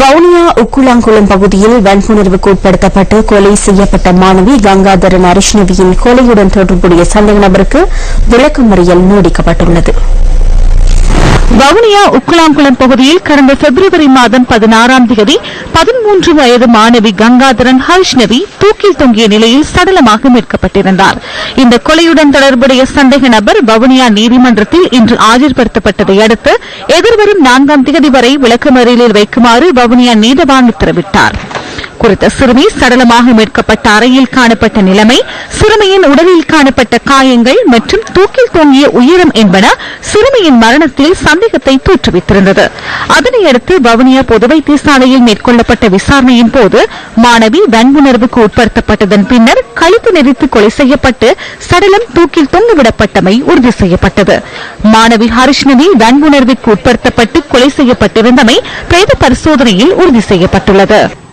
வவுனியா உக்குளாங்குளம் பகுதியில் வன்புணர்வுக்கு உட்படுத்தப்பட்டு கொலை செய்யப்பட்ட மாணவி கங்காதரன் அரிஷ்ணவியின் கொலையுடன் தொடர்புடைய சந்தேக நபருக்கு விளக்கமறியல் நீடிக்கப்பட்டுள்ளது. வவுனியா உக்குளாங்குளம் பகுதியில் கடந்த பிப்ரவரி மாதம் பதினாறாம் தேதி பதிமூன்று வயது மாணவி கங்காதரன் ஹர்ஷ்ணவி தூக்கில் தொங்கிய நிலையில் சடலமாக மீட்கப்பட்டிருந்தார். இந்த கொலையுடன் தொடர்புடைய சந்தேக நபர் வவுனியா நீதிமன்றத்தில் இன்று ஆஜர்படுத்தப்பட்டதை அடுத்து எதிர்வரும் நான்காம் தேதி வரை விளக்கமறியலில் வைக்குமாறு வவுனியா நீதவான் உத்தரவிட்டாா் குறித்த சிறுமி சடலமாக மீட்கப்பட்ட அறையில் காணப்பட்ட நிலைமை சிறுமியின் உடலில் காணப்பட்ட காயங்கள் மற்றும் தூக்கில் தொங்கிய உயரம் என்பன சிறுமியின் மரணத்தில் சந்தேகத்தை தோற்றுவித்திருந்தது. அதனையடுத்து வவுனியா பொது வைத்தியசாலையில் மேற்கொள்ளப்பட்ட விசாரணையின் போது மாணவி வன்புணர்வுக்கு உட்படுத்தப்பட்டதன் பின்னர் கழுத்து நெறித்து கொலை செய்யப்பட்டு சடலம் தூக்கில் தொங்கிவிடப்பட்டமை உறுதி செய்யப்பட்டது. மாணவி ஹரிஷ்ணவி வன்புணர்வுக்கு உட்படுத்தப்பட்டு கொலை செய்யப்பட்டிருந்தமை பிரேத பரிசோதனையில் உறுதி செய்யப்பட்டுள்ளது.